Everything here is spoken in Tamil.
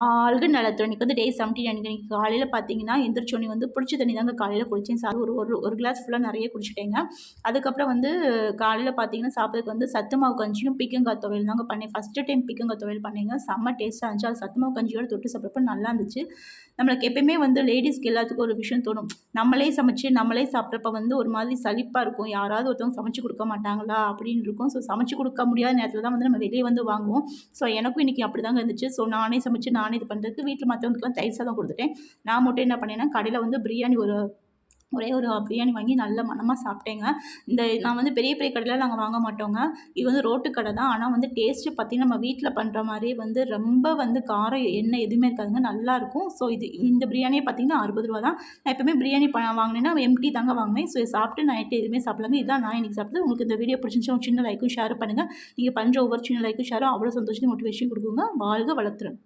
ஆளுக்கு நல்ல தண்ணிக்கு வந்து டே செவன்டீன் அன்னைக்கு இன்றைக்கி காலையில் பார்த்தீங்கன்னா எந்திரிச்சோன்னே வந்து பிடிச்ச தண்ணி தாங்க காலையில் குடித்தேன் சார் ஒரு ஒரு ஒரு கிளாஸ் ஃபுல்லாக நிறைய குடிச்சிட்டேங்க. அதுக்கப்புறம் வந்து காலையில் பார்த்தீங்கன்னா சாப்பிட்றதுக்கு வந்து சத்து மாவு கஞ்சியும் பிக்கங்காய் துவையல் தாங்க பண்ணேன். ஃபஸ்ட்டு டைம் பிக்கங்காய் துவையல் பண்ணேங்க. செம்ம டேஸ்ட்டாக இருந்துச்சு. அது சத்து மாவு கஞ்சியோடு தொட்டு சாப்பிட்றப்ப நல்லா இருந்துச்சு. நம்மளுக்கு எப்பயுமே வந்து லேடிஸ்க்கு எல்லாத்துக்கும் ஒரு விஷயம் தோணும். நம்மளே சமைச்சு நம்மளே சாப்பிட்றப்ப வந்து ஒரு மாதிரி சலிப்பாக இருக்கும். யாராவது ஒருத்தவங்க சமைச்சு கொடுக்க மாட்டாங்களா அப்படின்னு இருக்கும். ஸோ சமைச்சு கொடுக்க முடியாத நேரத்தில் தான் வந்து நம்ம வெளியே வந்து வாங்குவோம். ஸோ எனக்கும் இன்றைக்கி அப்படி தாங்க இருந்துச்சு. ஸோ நானே சமைச்சு நான் நானே இது பண்ணுறதுக்கு வீட்டில் மற்றவங்களுக்குலாம் தயிர் சாதம் கொடுத்துட்டேன். நான் மட்டும் என்ன பண்ணேன்னா கடையில் வந்து பிரியாணி ஒரு ஒரே ஒரு பிரியாணி வாங்கி நல்ல மனமாக சாப்பிட்டேங்க. இந்த நான் வந்து பெரிய பெரிய கடையில் நாங்கள் வாங்க மாட்டோங்க. இது வந்து ரோட்டு கடை தான். ஆனால் வந்து டேஸ்ட்டு பார்த்திங்கன்னா நம்ம வீட்டில் பண்ணுற மாதிரி வந்து ரொம்ப வந்து காரம் எண்ணெய் எதுவுமே இருக்காதுங்க. நல்லாயிருக்கும் ஸோ இது இந்த பிரியாணியே பார்த்திங்கன்னா அறுபது ரூபா தான். நான் எப்போவுமே பிரியாணி ப வாங்கினேன்னா எம்டி தாங்க வாங்குவேன். ஸோ சாப்பிட்டு நைட்டு எதுவுமே சாப்பிடலாங்க. இதுதான் நான் இன்றைக்கி சாப்பிட்டு உங்களுக்கு இந்த வீடியோ பிடிச்சிருந்துச்சு சின்ன லைக்கும் ஷேர் பண்ணுங்கள் நீங்கள் பண்ணுற ஒவ்வொரு சின்ன லைக்கும் ஷேரும் அவ்வளோ சந்தோஷத்தையும் மோட்டிவேஷன் கொடுக்குங்க. வாழ்க வளர்த்துறேன்